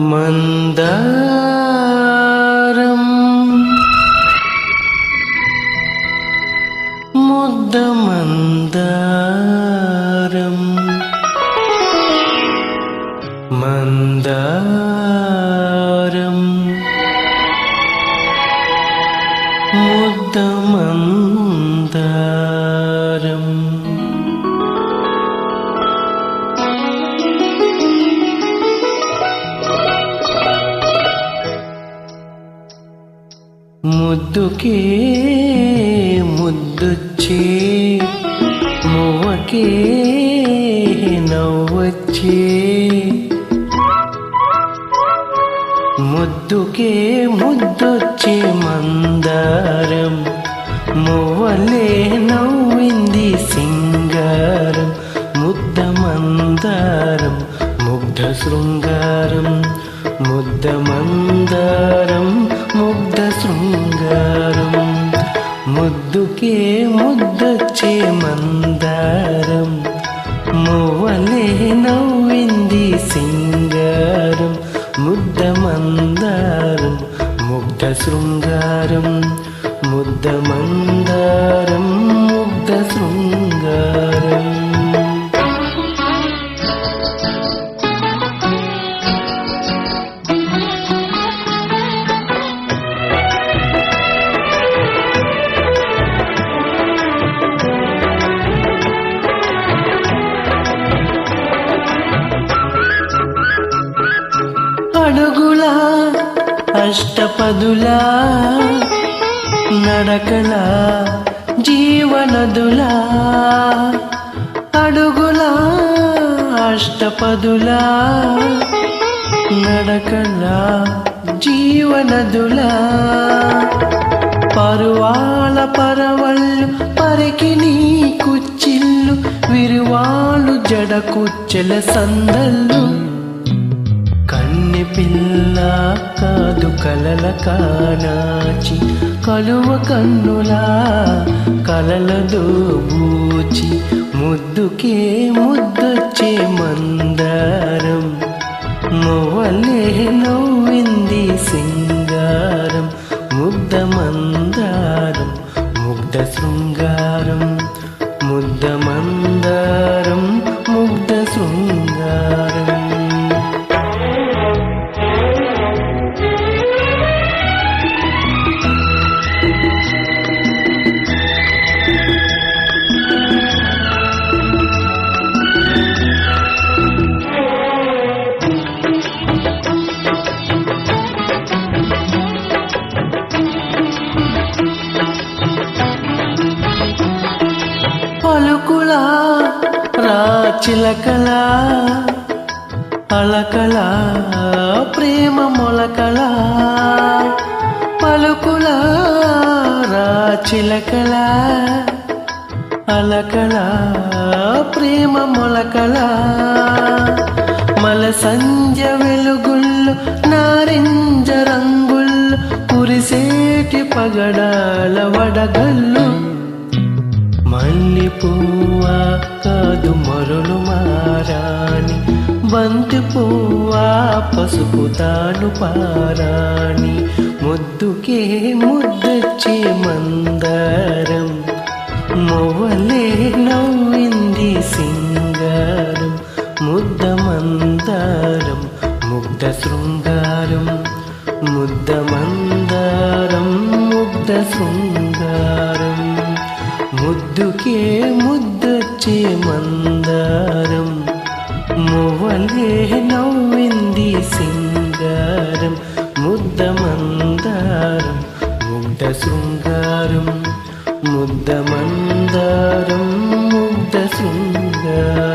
मन्दारम्। मुद्दमन्दारम् मन्दारम्। मुद्दमन्दारम् ముద్దుకే ముద్దొచ్చే మువ్వకే నవ్వొచ్చే. ముద్దుకే ముద్దొచ్చే మందారం మువ్వలే నవ్వింది సింగారం ముద్ద మందారం ముగ్ధ శృంగారం ముద్ద మందారం. ముగ్ధ శృంగారం ముద్దుకే ముద్దొచ్చే మందారం. మువ్వలే నవ్వింది సింగారం ముద్ద మందారం ముగ్ధ శృంగారం ముద్ద మందారం ముగ్ధ శృంగారం. అష్టపదులా నడకలా జీవనదులా అడుగులా అష్టపదులా నడకలా జీవనదులా. పరువాల పరవళ్ళు పరికి నీ కుచ్చిళ్ళు విరువాళ్ళు జడ కుచ్చెల సందళ్ళు. కన్నె పిల్లాకా కాదు కలల కానాచి కలువ కన్నులా కలల దోబూచి ముద్దుకే ముద్దొచ్చే మందారం. మొవలే నవ్వింది సింగారం ముగ్ధ మందారం ముగ్ధ శృంగారం. పలుకులా రాచిలకలా అలకలా ప్రేమ మొలకలా పలుకులా రాచిలకలా అలకలా ప్రేమ మొలకలా మల సంధ్య వెలుగుళ్ళు నారింజ రంగుళ్ళు కురిసేటి పగడాల వడగళ్ళు. మల్లి పువ్వా కాదు మరులు మారాణి బంతి పువ్వా పసుపు తాను పారాణి ముద్దుకే ముద్దొచ్చే మందారం. మొవలే నవ్వింది సింగారం. ముద్ద మందారం ముగ్ధ శృంగారం. ముద్ద మందారం ముగ్ధ శృంగారం. ముద్దుకే ముద్దొచ్చే మందారం. మువ్వలే నవ్వింది సింగారం. ముద్ద మందారం ముగ్ధ శృంగారం. ముద్ద మందారం ముగ్ధ శృంగారం.